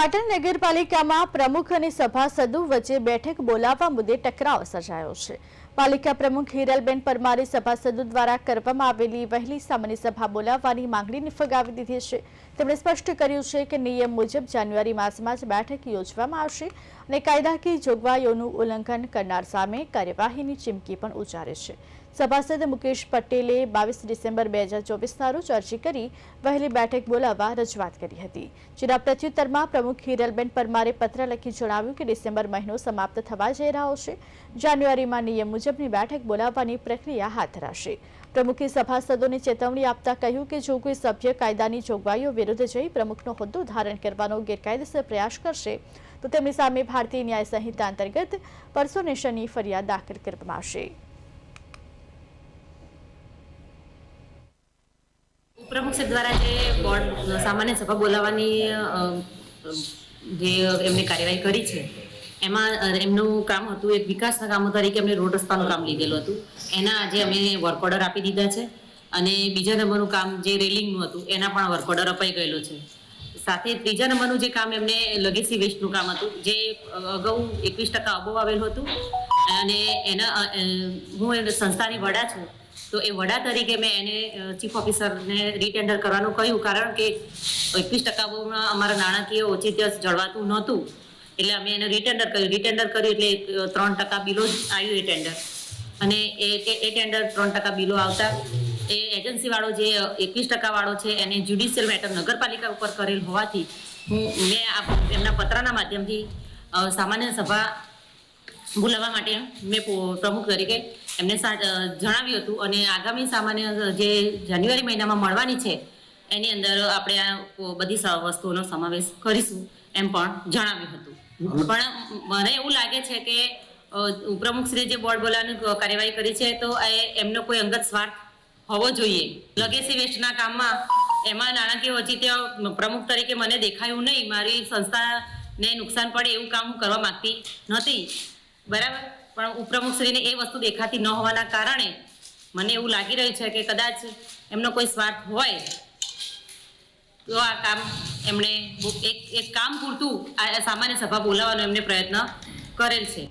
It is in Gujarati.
પાટણ નગરપાલિકામાં પ્રમુખ અને સભાસદો વચ્ચે બેઠક બોલાવવા મુદ્દે ટકરાવ સર્જાયો છે. પાલિકા પ્રમુખ હિરલબેન પરમારે સભાસદો દ્વારા કરવામાં આવેલી વહેલી સામાન્ય સભા બોલાવવાની માંગણીને ફગાવી દીધી છે. તેમણે સ્પષ્ટ કર્યું છે કે નિયમ મુજબ જાન્યુઆરી માસમાં જ બેઠક યોજવામાં આવશે અને કાયદાકીય જોગવાઈઓનું ઉલ્લંઘન કરનાર સામે કાર્યવાહીની ચીમકી પણ ઉચ્ચારે છે. સભાસદ મુકેશ પટેલે બાવીસ ડિસેમ્બર બે હજાર ચોવીસના રોજ અરજી કરી વહેલી બેઠક બોલાવવા રજૂઆત કરી હતી. જેના પ્રત્યુત્તરમાં પ્રમુખ હિરલબેન પરમારે પત્ર લખી જણાવ્યું કે ડિસેમ્બર મહિનો સમાપ્ત થવા જઈ રહ્યો છે. જાન્યુઆરીમાં નિયમ મુજબની બેઠક બોલાવવાની પ્રક્રિયા હાથ ધરાશે. પ્રમુખે સભાસદોને ચેતવણી આપતા કહ્યું કે જો કોઈ સભ્ય કાયદાની જોગવાઈઓ વિરુદ્ધ જઈ પ્રમુખનો હોદ્દો ધારણ કરવાનો ગેરકાયદેસર પ્રયાસ કરશે, તો તેમની સામે ભારતીય ન્યાય સંહિતા અંતર્ગત પર્સોનેશનની ફરિયાદ દાખલ કરવામાં આવશે. ઉપપ્રમુખ દ્વારા જે બોર્ડ, સામાન્ય સભા બોલાવવાની જે એમને કાર્યવાહી કરી છે, એમાં એમનું કામ હતું એક વિકાસના કામો તરીકે એમને રોડ રસ્તાનું કામ લીધેલું હતું. એના આજે અમે વર્ક ઓર્ડર આપી દીધા છે અને બીજા નંબરનું કામ જે રેલિંગનું હતું, એના પણ વર્ક ઓર્ડર અપાઈ ગયેલો છે. સાથે ત્રીજા નંબરનું જે કામ એમને લગેસી વેસ્ટનું કામ હતું, જે અગાઉ એકવીસ ટકા અબોવ આવેલું હતું. અને એના હું સંસ્થાની વડા છું. તો એ વડા તરીકે મેં એને ચીફ ઓફિસરને રીટેન્ડર કરવાનું કહ્યું. કારણ કે એકવીસ ટકા બહુમાં અમારા નાણાકીય ઓચિત્ય જળવાતું નહોતું. એટલે અમે એને રીટેન્ડર કર્યું. રીટેન્ડર કર્યું એટલે ત્રણ ટકા બિલો જ આવ્યું એ ટેન્ડર અને એ એ ટેન્ડર ત્રણ ટકા બિલો આવતા. એ એજન્સીવાળો જે એકવીસ ટકાવાળો છે, એને જ્યુડિશિયલ મેટર નગરપાલિકા ઉપર કરેલ હોવાથી હું, મેં એમના પત્રના માધ્યમથી સામાન્ય સભા બોલાવવા માટે મેં પ્રમુખ તરીકે એમને જણાવ્યું હતું. અને આગામી સામાન્ય જે જાન્યુઆરી મહિનામાં મળવાની છે એની અંદર આપણે આ બધી વસ્તુઓનો સમાવેશ કરીશું એમ પણ જણાવ્યું હતું. પણ મને એવું લાગે છે કે ઉપપ્રમુખશ્રીએ જે બોર્ડ બોલાવવાની કાર્યવાહી કરી છે તો એ એમનો કોઈ અંગત સ્વાર્થ હોવો જોઈએ. લગેસી વેસ્ટના કામમાં એમાં નાણાકીય ઔચિત્ય પ્રમુખ તરીકે મને દેખાયું નહીં. મારી સંસ્થાને નુકસાન પડે એવું કામ હું કરવા માગતી નહોતી બરાબર? પણ ઉપપ્રમુખશ્રીને એ વસ્તુ દેખાતી ન હોવાના કારણે મને એવું લાગી રહ્યું છે કે કદાચ એમનો કોઈ સ્વાર્થ હોય તો આ કામ એમણે એક એક કામ પૂરતું આ સામાન્ય સભા બોલાવવાનો એમને પ્રયત્ન કરેલ છે.